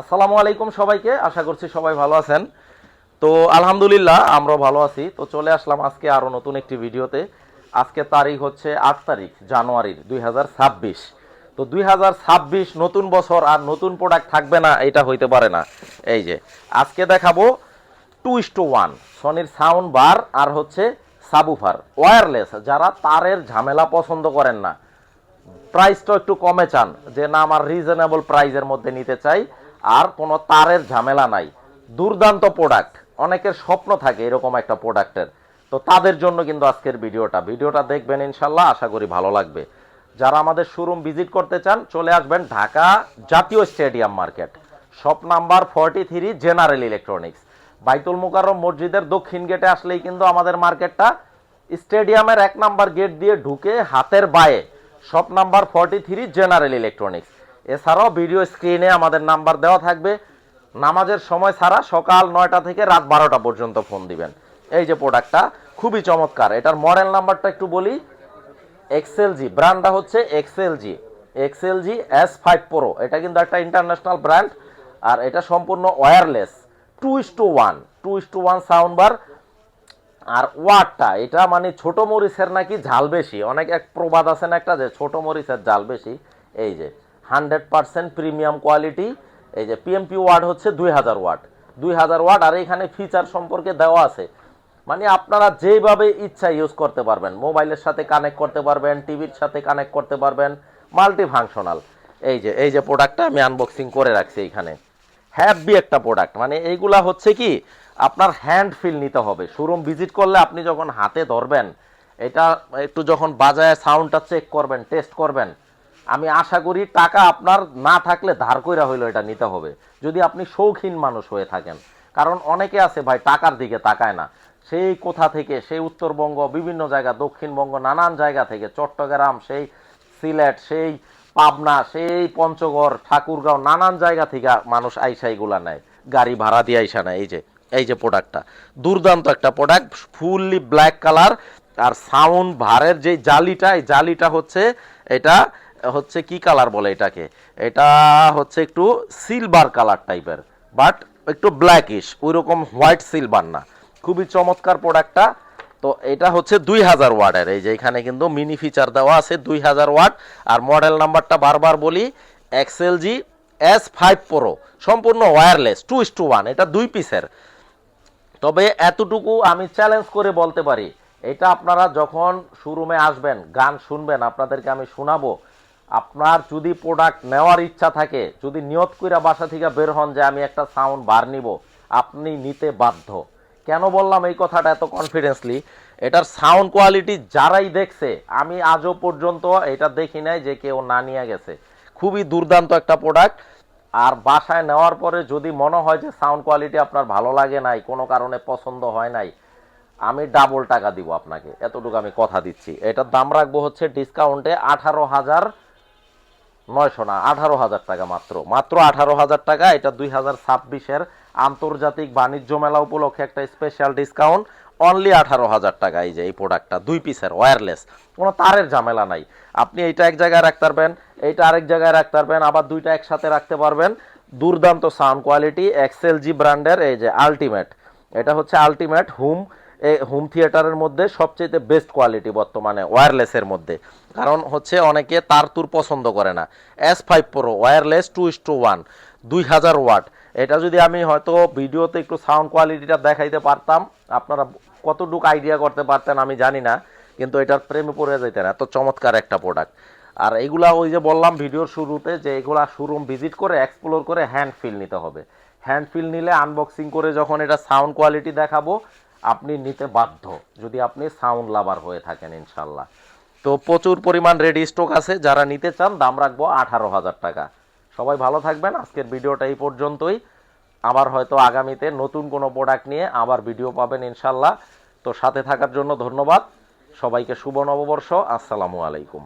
আসসালামু আলাইকুম সবাইকে, আশা করছি সবাই ভালো আছেন। তো আলহামদুলিল্লাহ আমরা ভালো আছি। তো চলে আসলাম আজকে আরও নতুন একটি ভিডিওতে। আজকে তারিখ হচ্ছে আট তারিখ, জানুয়ারির দুই হাজার ছাব্বিশ। তো দুই হাজার ছাব্বিশ নতুন বছর আর নতুন প্রোডাক্ট থাকবে না, এটা হইতে পারে না। এই যে, আজকে দেখাবো টু টু ওয়ান সনির সাউন্ড বার আর হচ্ছে সাবুফার ওয়্যারলেস যারা তারের ঝামেলা পছন্দ করেন না। প্রাইসটা একটু কমে চান, যে না, আমার রিজনেবল প্রাইজের মধ্যে নিতে চাই। আর কোনো তারের ঝামেলা নাই। দুর্দান্ত প্রোডাক্ট অনেকের স্বপ্ন থাকে এরকম একটা প্রোডাক্টের তো তাদের জন্য কিন্তু আজকের ভিডিওটা। ভিডিওটা দেখবেন ইনশাল্লাহ, আশা করি ভালো লাগবে। যারা আমাদের শোরুম ভিজিট করতে চান, চলে আসবেন ঢাকা জাতীয় stadium market. Shop number forty three general electronics Baitul Mukarram মসজিদের দক্ষিণ গেটে আসলেই কিন্তু আমাদের মার্কেটটা স্টেডিয়ামের এক নাম্বার গেট দিয়ে ঢুকে হাতের বায়ে। Shop number forty three general electronics এছাড়াও ভিডিও স্ক্রিনে আমাদের নাম্বার দেওয়া থাকবে। নামাজের সময় ছাড়া সকাল নয়টা থেকে রাত বারোটা পর্যন্ত ফোন দিবেন। এই যে প্রোডাক্টটা, খুবই চমৎকার। এটার মডেল নাম্বারটা একটু বলি। এক্সএলজি, ব্র্যান্ডটা হচ্ছে XLG. XLG S five pro এটা কিন্তু একটা ইন্টারন্যাশনাল ব্র্যান্ড আর এটা সম্পূর্ণ wireless two is two one two is two one sound bar আর ওয়াটটা, এটা মানে ছোট মরিচের নাকি ঝাল বেশি। অনেক এক প্রবাদ আছে না একটা যে ছোট মরিচের ঝাল বেশি। এই যে। Hundred percent premium quality. এই যে পিএমপি ওয়াট হচ্ছে দুই হাজার ওয়াট। দুই হাজার ওয়াট আর এখানে ফিচার সম্পর্কে দেওয়া আছে। মানে আপনারা যেভাবে ইচ্ছা ইউজ করতে পারবেন। মোবাইলের সাথে কানেক্ট করতে পারবেন, টিভির সাথে কানেক্ট করতে পারবেন মাল্টি ফাংশনাল এই যে এই যে প্রোডাক্টটা আমি আনবক্সিং করে রাখছি এখানে। হ্যাপি একটা প্রোডাক্ট মানে এইগুলা হচ্ছে কি, আপনার হ্যান্ড ফিল নিতে হবে। শোরুম ভিজিট করলে আপনি যখন হাতে ধরবেন, এটা একটু যখন বাজায় সাউন্ডটা চেক করবেন টেস্ট করবেন আমি আশা করি টাকা আপনার না থাকলে ধার কইরা হইল এটা নিতে হবে। যদি আপনি শৌখিন মানুষ হয়ে থাকেন। কারণ অনেকে আছে ভাই টাকার দিকে তাকায় না। সেই কোথা থেকে? সেই উত্তরবঙ্গ, বিভিন্ন জায়গা, দক্ষিণবঙ্গ, নানান জায়গা থেকে। চট্টগ্রাম, সেই সিলেট, সেই পাবনা, সেই পঞ্চগড়, ঠাকুরগাঁও, নানান জায়গা থেকে মানুষ আইসা এগুলা নেয়। গাড়ি ভাড়া দিয়ে আইসা নেয়। এই যে এই যে প্রোডাক্টটা দুর্দান্ত একটা প্রোডাক্ট ফুললি ব্ল্যাক কালার আর সাউন্ড ভারের যে জালিটা, এই জালিটা হচ্ছে এটা হচ্ছে কি কালার বলে এটাকে? এটা হচ্ছে একটু সিলভার কালার টাইপের বাট একটু ব্ল্যাকিশ ওই রকম হোয়াইট সিলভার না। খুবই চমৎকার প্রোডাক্টটা তো এটা হচ্ছে দুই হাজার ওয়ার্ডের, এই যে এখানে কিন্তু মিনি ফিচার দেওয়া আছে দুই হাজার ওয়াট আর মডেল নাম্বারটা বারবার বলি এক্সএলজি এস ফাইভ প্রো সম্পূর্ণ wireless two is two one এটা দুই পিসের তবে এতটুকু আমি চ্যালেঞ্জ করে বলতে পারি, এটা আপনারা যখন শোরুমে আসবেন, গান শুনবেন, আপনাদেরকে আমি শোনাবো আপনার যদি প্রোডাক্ট নেওয়ার ইচ্ছা থাকে, যদি নিয়ত কইরা বাসা থেকে বের হন যে আমি একটা সাউন্ড বার নিব, আপনি নিতে বাধ্য। কেন বললাম এই কথাটা এত কনফিডেন্সলি এটার সাউন্ড কোয়ালিটি যারাই দেখছে, আমি আজও পর্যন্ত এটা দেখি নাই যে কেউ না নিয়ে গেছে। খুবই দুর্দান্ত একটা প্রোডাক্ট আর বাসায় নেওয়ার পরে যদি মনে হয় যে সাউন্ড কোয়ালিটি আপনার ভালো লাগে নাই, কোনো কারণে পছন্দ হয় নাই, আমি ডাবল টাকা দিব আপনাকে। এতটুকু আমি কথা দিচ্ছি। এটার দাম রাখব হচ্ছে ডিসকাউন্টে আঠারো হাজার নয়শো না, আঠারো হাজার টাকা মাত্র। মাত্র আঠারো হাজার টাকা, এটা দুই হাজার ছাব্বিশের আন্তর্জাতিক বাণিজ্য মেলা উপলক্ষে একটা স্পেশাল ডিসকাউন্ট অনলি আঠারো হাজার টাকা এই যে এই প্রোডাক্টটা দুই পিসের ওয়্যারলেস কোনো তারের ঝামেলা নাই। আপনি এইটা এক জায়গায় রাখতে পারবেন, এইটা আরেক জায়গায় রাখতে পারবেন, আবার দুইটা একসাথে রাখতে পারবেন। দুর্দান্ত সাউন্ড কোয়ালিটি এক্সেল জি ব্র্যান্ডের এই যে আলটিমেট এটা হচ্ছে আলটিমেট হুম এই হোম থিয়েটারের মধ্যে সবচেয়ে বেস্ট কোয়ালিটি বর্তমানে ওয়্যারলেসের মধ্যে। কারণ হচ্ছে অনেকে তার তুর পছন্দ করে না। S five pro wireless two is two one দুই হাজার ওয়াট এটা যদি আমি হয়তো ভিডিওতে একটু সাউন্ড কোয়ালিটিটা দেখাইতে পারতাম, আপনারা কতটুকু আইডিয়া করতে পারতেন আমি জানি না, কিন্তু এটার প্রেমে পড়ে যেতেন এত চমৎকার একটা প্রোডাক্ট আর এগুলা ওই যে বললাম ভিডিওর শুরুতে, যে এগুলা শোরুম ভিজিট করে এক্সপ্লোর করে হ্যান্ড ফিল নিতে হবে। হ্যান্ড ফিল নিলে আনবক্সিং করে যখন এটা সাউন্ড কোয়ালিটি দেখাবো আপনি নিতে বাধ্য, যদি আপনি সাউন্ড লাভার হয়ে থাকেন ইনশাল্লাহ তো প্রচুর পরিমাণ রেডি স্টক আছে, যারা নিতে চান দাম রাখব আঠারো হাজার টাকা। সবাই ভালো থাকবেন, আজকের ভিডিওটা এই পর্যন্তই। আবার হয়তো আগামীতে নতুন কোনো প্রোডাক্ট নিয়ে আবার ভিডিও পাবেন ইনশাল্লাহ তো সাথে থাকার জন্য ধন্যবাদ। সবাইকে শুভ নববর্ষ, আসসালামু আলাইকুম।